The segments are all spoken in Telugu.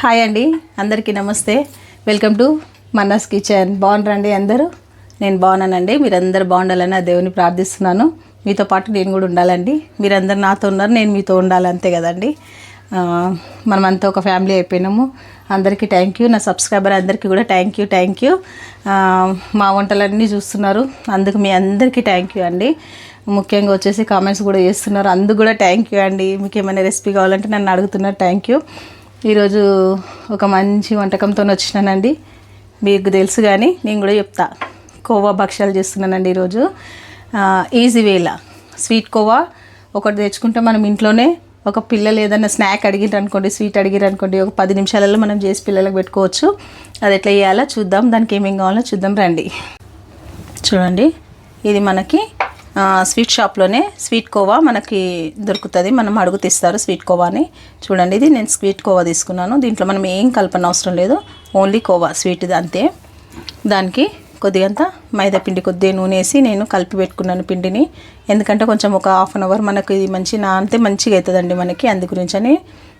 హాయ్ అండి అందరికీ నమస్తే. వెల్కమ్ టు మన్నాస్ కిచెన్ బాగున్నారండి అందరూ? నేను బాగున్నానండి మీరందరూ బాగుండాలని ఆ దేవుని ప్రార్థిస్తున్నాను. మీతో పాటు నేను కూడా ఉండాలండి. మీరందరు నాతో ఉన్నారు నేను మీతో ఉండాలి అంతే కదండి. మనమంతా ఒక ఫ్యామిలీ అయిపోయినాము. అందరికీ థ్యాంక్ యూ నా సబ్స్క్రైబర్ అందరికీ కూడా థ్యాంక్ యూ థ్యాంక్ యూ మా వంటలన్నీ చూస్తున్నారు. అందుకు మీ అందరికీ థ్యాంక్ యూ అండి. ముఖ్యంగా వచ్చేసి కామెంట్స్ కూడా చేస్తున్నారు. అందుకు కూడా థ్యాంక్ యూ అండి. మీకు ఏమైనా రెసిపీ కావాలంటే నన్ను అడుగుతున్నారు థ్యాంక్ యూ ఈరోజు ఒక మంచి వంటకంతో వచ్చినానండి. మీకు తెలుసు కానీ నేను కూడా చెప్తా. కోవా భక్ష్యాలు చేస్తున్నానండి ఈరోజు. ఈజీ వేలా. స్వీట్ కోవా ఒకటి తెచ్చుకుంటే మనం ఇంట్లోనే ఒక పిల్లలు ఏదైనా స్నాక్ అడిగిరు అనుకోండి స్వీట్ అడిగిరు అనుకోండి ఒక పది నిమిషాలలో మనం చేసి పిల్లలకు పెట్టుకోవచ్చు. అది ఎట్లా చేయాలో చూద్దాం. దానికి ఏమేమి కావాలో చూద్దాం రండి. చూడండి. ఇది మనకి స్వీట్ షాప్లోనే స్వీట్ కోవా మనకి దొరుకుతుంది. మనం అడుగు తీస్తారు స్వీట్ కోవాని. చూడండి ఇది నేను స్వీట్ కోవా తీసుకున్నాను. దీంట్లో మనం ఏం కలపన అవసరం లేదు. ఓన్లీ కోవా స్వీట్ అంతే. దానికి కొద్దిగంత మైదా పిండి కొద్దిగా నూనె వేసి నేను కలిపి పెట్టుకున్నాను పిండిని. ఎందుకంటే కొంచెం ఒక హాఫ్ అన్ అవర్ మనకు ఇది మంచి నానితే మంచిగా అవుతుందండి మనకి అందు గురించి అని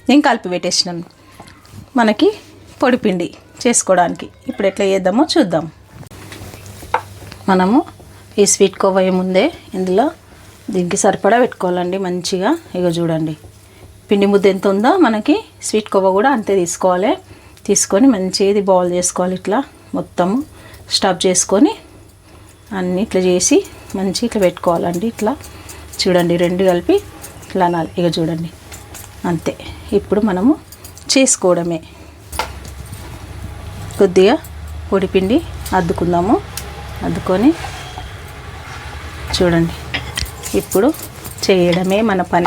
నేను కలిపి పెట్టేసినాను. మనకి పొడి పిండి చేసుకోవడానికి. ఇప్పుడు ఎట్లా చేద్దామో చూద్దాం. మనము ఈ స్వీట్ కోవా ఏముందే? ఇందులో దీనికి సరిపడా పెట్టుకోవాలండి మంచిగా. ఇక చూడండి. పిండి ముద్ద ఎంత ఉందో మనకి స్వీట్ కోవా కూడా అంతే తీసుకోవాలి. తీసుకొని మంచిగా ఇది బౌల్ చేసుకోవాలి ఇట్లా. మొత్తము స్టఫ్ చేసుకొని అన్నీ ఇట్లా చేసి మంచి ఇట్లా పెట్టుకోవాలండి ఇట్లా. చూడండి రెండు కలిపి ఇట్లా అనాలి. ఇక చూడండి. అంతే. ఇప్పుడు మనము చేసుకోవడమే. కొద్దిగా పొడిపిండి అద్దుకుందాము. అద్దుకొని చూడండి. ఇప్పుడు చేయడమే మన పని.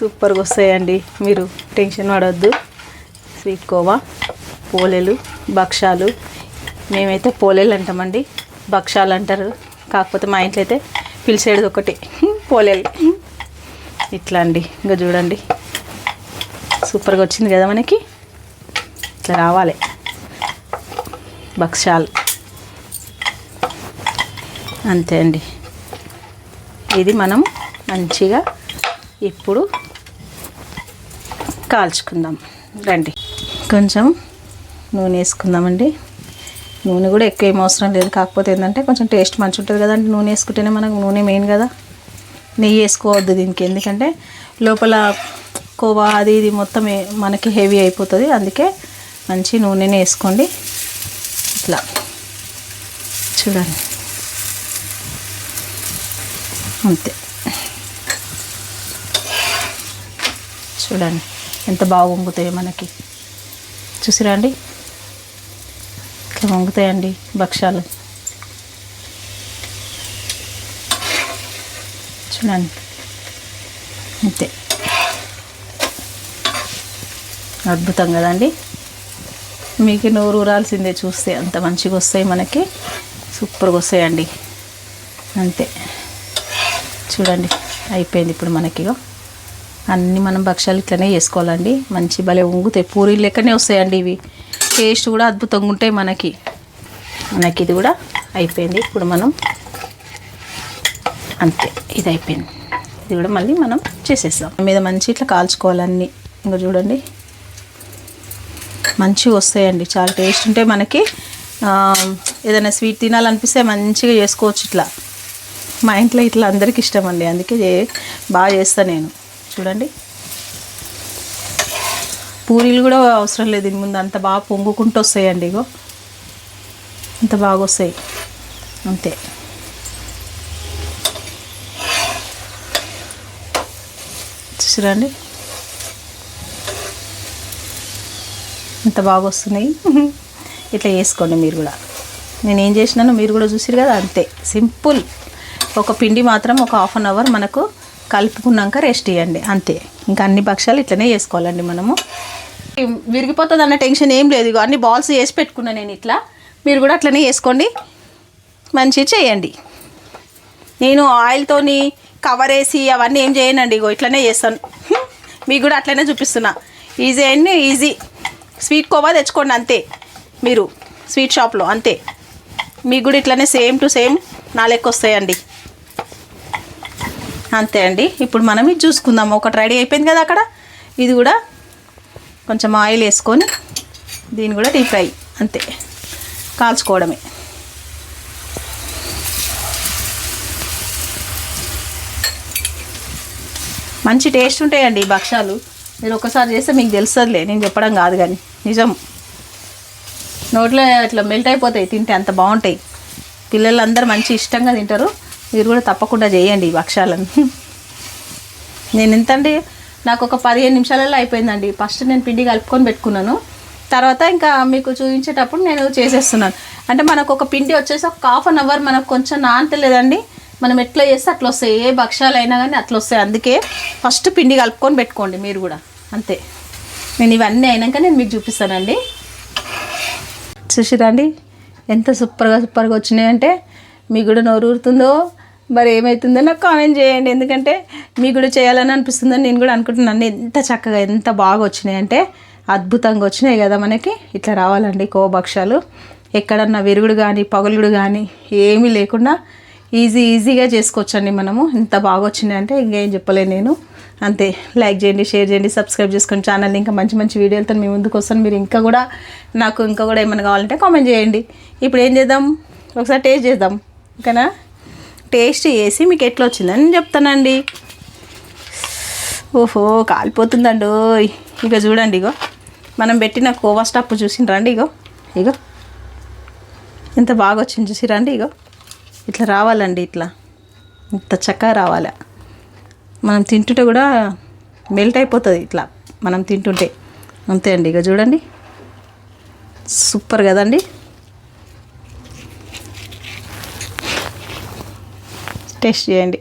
సూపర్గా వస్తాయండి. మీరు టెన్షన్ పడవద్దు స్వీట్ కోవా పోలేలు భక్షాలు. మేమైతే పోలేలు అంటామండి. భక్షాలు అంటారు. కాకపోతే మా ఇంట్లో అయితే పిలిచేది ఒకటి. పోలేలు. ఇట్లా అండి. ఇంకా చూడండి. సూపర్గా వచ్చింది కదా మనకి. ఇట్లా రావాలి. భక్షాలు. అంతే అండి. ఇది మనం మంచిగా ఇప్పుడు కాల్చుకుందాం. రండి. కొంచెం నూనె వేసుకుందామండి. నూనె కూడా ఎక్కువ ఏం అవసరం లేదు. కాకపోతే ఏంటంటే కొంచెం టేస్ట్ మంచిగా ఉంటుంది కదండి నూనె వేసుకుంటేనే మనకు నూనె మెయిన్ కదా. నెయ్యి వేసుకోవద్దు దీనికి. ఎందుకంటే లోపల కోవా అది ఇది మొత్తం మనకి హెవీ అయిపోతుంది. అందుకే మంచి నూనెనే వేసుకోండి. ఇట్లా. చూడండి. అంతే. చూడండి ఎంత బాగా వంగుతాయో మనకి. చూసిరా అండి? ఇట్లా వంగుతాయండి భక్ష్యాలు? చూడండి. అంతే. అద్భుతం కదండి మీకు నోరు ఊరాల్సిందే చూస్తే అంత మంచిగా వస్తాయి మనకి. సూపర్గా వస్తాయండి. అంతే. చూడండి అయిపోయింది ఇప్పుడు మనకి అన్నీ మనం భక్ష్యాలు ఇట్లనే చేసుకోవాలండి. మంచి భలే ఉంగుతాయి పూరీలు లెక్కనే వస్తాయండి ఇవి. టేస్ట్ కూడా అద్భుతంగా ఉంటాయి మనకి. మనకి ఇది కూడా అయిపోయింది. ఇప్పుడు మనం అంతే ఇది అయిపోయింది. ఇది కూడా మళ్ళీ మనం చేసేస్తాం. మీద మంచి ఇట్లా కాల్చుకోవాలన్నీ. ఇంకా చూడండి. మంచిగా వస్తాయండి. చాలా టేస్ట్ ఉంటే మనకి. ఏదైనా స్వీట్ తినాలనిపిస్తే మంచిగా చేసుకోవచ్చు ఇట్లా. మా ఇంట్లో ఇట్లా అందరికి ఇష్టం అండి. అందుకే బాగా చేస్తాను నేను. చూడండి. పూరీలు కూడా అవసరం లేదు. దీని ముందు అంత బాగా పొంగుకుంటూ వస్తాయండి ఇగో. అంత బాగా వస్తాయి. అంతే. చూసిరండి ఇంత బాగా వస్తున్నాయి. ఇట్లా చేసుకోండి మీరు కూడా. నేను ఏం చేసినానో మీరు కూడా చూసిరు కదా అంతే. సింపుల్. ఒక పిండి మాత్రం ఒక హాఫ్ అన్ అవర్ మనకు కలుపుకున్నాక రెస్ట్ ఇవ్వండి అంతే. ఇంకా అన్ని పక్షాలు ఇట్లనే చేసుకోవాలండి మనము. విరిగిపోతుంది అన్న టెన్షన్ ఏం లేదు. ఇగో అన్ని బాల్స్ వేసి పెట్టుకున్నా నేను ఇట్లా. మీరు కూడా అట్లనే వేసుకోండి మంచిగా చేయండి. నేను ఆయిల్తోని కవర్ వేసి అవన్నీ ఏం చేయనండి. ఇగో ఇట్లనే చేస్తాను. మీకు కూడా అట్లనే చూపిస్తున్నా. ఈజీ అండి ఈజీ స్వీట్ కోవా తెచ్చుకోండి అంతే. మీరు స్వీట్ షాప్లో అంతే. మీకు కూడా ఇట్లనే సేమ్ టు సేమ్ నా లెక్క వస్తాయండి. అంతే అండి. ఇప్పుడు మనం ఇది చూసుకుందాం ఒకటి రెడీ అయిపోయింది కదా అక్కడ? ఇది కూడా కొంచెం ఆయిల్ వేసుకొని దీన్ని కూడా డీప్ ఫ్రై అంతే. కాల్చుకోవడమే. మంచి టేస్ట్ ఉంటాయండి ఈ భక్షాలు మీరు ఒకసారి చేస్తే మీకు తెలుస్తుందిలే. నేను చెప్పడం కాదు కానీ. నిజం. నోట్లో ఇట్లా మెల్ట్ అయిపోతాయి. తింటే అంత బాగుంటాయి. పిల్లలందరూ మంచి ఇష్టంగా తింటారు. మీరు కూడా తప్పకుండా చేయండి ఈ భక్షాలను నేను ఎంతండి నాకు ఒక పదిహేను నిమిషాలలో అయిపోయిందండి. ఫస్ట్ నేను పిండి కలుపుకొని పెట్టుకున్నాను. తర్వాత ఇంకా మీకు చూపించేటప్పుడు నేను చేసేస్తున్నాను. అంటే మనకు ఒక పిండి వచ్చేసి ఒక హాఫ్ అన్ అవర్ మనకు కొంచెం నానతలేదండి మనం ఎట్లా చేస్తే అట్లా వస్తాయి. ఏ భక్షాలు అయినా కానీ అట్లా వస్తాయి. అందుకే ఫస్ట్ పిండి కలుపుకొని పెట్టుకోండి మీరు కూడా. అంతే. నేను ఇవన్నీ అయినాక నేను మీకు చూపిస్తానండి. చూసిరండి? ఎంత సూపర్గా సూపర్గా వచ్చినాయంటే మీకు కూడా నోరు ఊరుతుందో మరి ఏమవుతుందో నాకు కామెంట్ చేయండి. ఎందుకంటే మీకు కూడా చేయాలని అనిపిస్తుందని నేను కూడా అనుకుంటున్నాను. ఎంత చక్కగా ఎంత బాగా వచ్చినాయి అంటే అద్భుతంగా వచ్చినాయి కదా మనకి. ఇట్లా రావాలండి కోభక్షాలు ఎక్కడన్నా విరుగుడు కానీ పగులుడు కానీ ఏమీ లేకుండా ఈజీ ఈజీగా చేసుకోవచ్చండి మనము. ఎంత బాగా వచ్చినాయి అంటే ఇంకేం చెప్పలేను నేను. అంతే. లైక్ చేయండి షేర్ చేయండి సబ్స్క్రైబ్ చేసుకోండి. ఛానల్ ఇంకా మంచి మంచి వీడియోలతో మీ ముందుకు వస్తాను. మీరు ఇంకా కూడా నాకు ఇంకా కూడా ఏమైనా కావాలంటే కామెంట్ చేయండి. ఇప్పుడు ఏం చేద్దాం? ఒకసారి టేస్ట్ చేద్దాం. ఓకేనా? టేస్ట్ చేసి మీకు ఎట్లా వచ్చిందని చెప్తానండి. ఓహో కాలిపోతుందండి. ఇక చూడండి ఇగో. మనం పెట్టిన కోవా స్టప్ చూసిండ్రండి ఇగో. ఇగో. ఎంత బాగా వచ్చింది చూసిరండి ఇగో. ఇట్లా రావాలండి ఇట్లా. ఇంత చక్కగా రావాలి. మనం తింటుంటే కూడా మెల్ట్ అయిపోతుంది ఇట్లా. మనం తింటుంటే. అంతే అండి ఇక చూడండి. సూపర్ కదండి. టేస్ట్ చేయండి.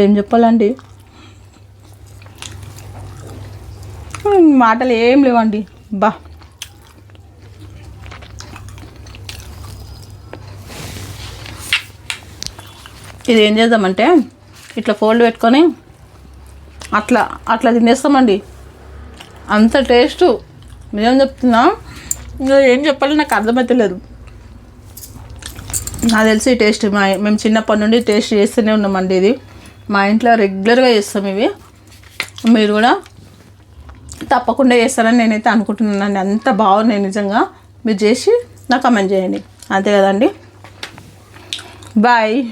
ఏం చెప్పాలండి? మాటలు ఏం లేవండి. బా. ఇది ఏం చేద్దామంటే ఇట్లా ఫోల్డ్ పెట్టుకొని అట్లా అట్లా తినేస్తామండి. అంత టేస్ట్. నిజం చెప్తున్నా. ఏం చెప్పాలో నాకు అర్థమవుతలేదు నాకు తెలిసి టేస్ట్ మా మేము చిన్నప్పటి నుండి టేస్ట్ చేస్తూనే ఉన్నామండి ఇది. మా ఇంట్లో రెగ్యులర్గా చేస్తాం ఇవి. మీరు కూడా తప్పకుండా చేస్తారని నేనైతే అనుకుంటున్నానండి. అంత బాగున్నాయి నిజంగా. మీరు చేసి నాకు కమెంట్ చేయండి. అంతే కదండి. బాయ్.